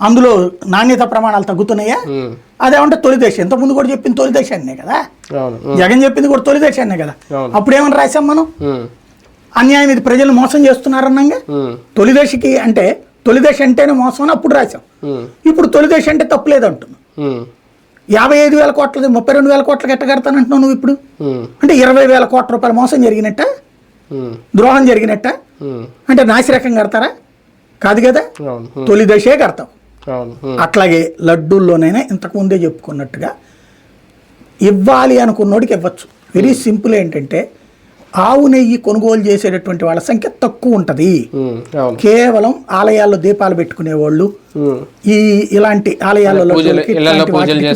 అందులో నాణ్యత ప్రమాణాలు తగ్గుతున్నాయా. అదేమంటే తొలి దశ ఇంతకుముందు కూడా చెప్పింది తొలి దశాన్నే కదా. జగన్ చెప్పింది కూడా తొలి దశాన్నే కదా. అప్పుడు ఏమని రాశాం మనం. అన్యాయం ఇది ప్రజలు మోసం చేస్తున్నారన్నాగా. తొలి దశకి అంటే తొలి దశ అంటేనే మోసం అని అప్పుడు రాశాం ఉమ్. ఇప్పుడు తొలి దశ అంటే తప్పులేదు అంటున్నాం ఉమ్. యాభై ఐదు వేల కోట్లది ముప్పై రెండు వేల కోట్లకి ఎట్ట కడతానంటున్నావు నువ్వు ఇప్పుడు. అంటే ఇరవై వేల కోట్ల రూపాయల మోసం జరిగినట్ట. ద్రోహం జరిగినట్ట. అంటే నాసిరకం కడతారా కాదు కదా. తొలి దశే కడతాం. అట్లాగే లడ్డూల్లోనైనా ఇంతకు ముందే చెప్పుకున్నట్టుగా ఇవ్వాలి అనుకున్నోడికి ఇవ్వచ్చు. వెరీ సింపుల్ ఏంటంటే ఆవు నెయ్యి కొనుగోలు చేసేటటువంటి వాళ్ళ సంఖ్య తక్కువ ఉంటుంది. కేవలం ఆలయాల్లో దీపాలు పెట్టుకునే వాళ్ళు. ఈ ఇలాంటి ఆలయాల్లో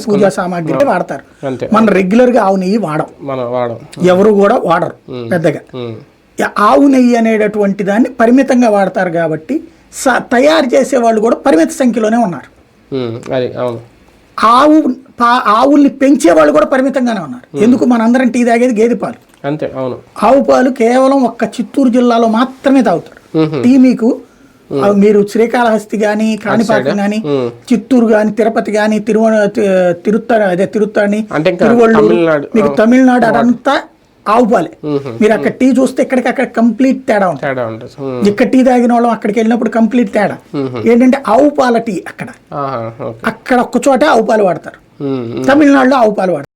పూజా సామాగ్రి వాడతారు. మనం రెగ్యులర్గా ఆవు నెయ్యి వాడం. ఎవరు కూడా వాడరు పెద్దగా. ఆవు నెయ్యి అనేటటువంటి దాన్ని పరిమితంగా వాడతారు కాబట్టి తయారు చేసే వాళ్ళు కూడా పరిమిత సంఖ్యలోనే ఉన్నారు. ఆవు ఆవుల్ని పెంచే వాళ్ళు కూడా పరిమితంగానే ఉన్నారు. ఎందుకు? మనందరం టీ తాగేది గేదె పాలు. అంతే అవును. ఆవు పాలు కేవలం ఒక్క చిత్తూరు జిల్లాలో మాత్రమే తాగుతారు. టీ మీకు మీరు శ్రీకాళహస్తి కానీ కాణిపాకం కానీ. చిత్తూరు కానీ తిరుపతి కానీ తిరువ తిరుత్త అదే తిరుత్తని తమిళనాడు, మీకు తమిళనాడు. అదంతా ఆవు పాలే. మీరు అక్కడ టీ చూస్తే ఇక్కడికి అక్కడ కంప్లీట్ తేడా ఉంటుంది. ఇక్కడ టీ తాగిన వాళ్ళం అక్కడికి వెళ్ళినప్పుడు కంప్లీట్ తేడా. ఏంటంటే ఆవు పాల టీ అక్కడ. అక్కడ ఒక్క చోట ఆవు పాలు వాడతారు. తమిళనాడులో ఆవు పాలు వాడతారు.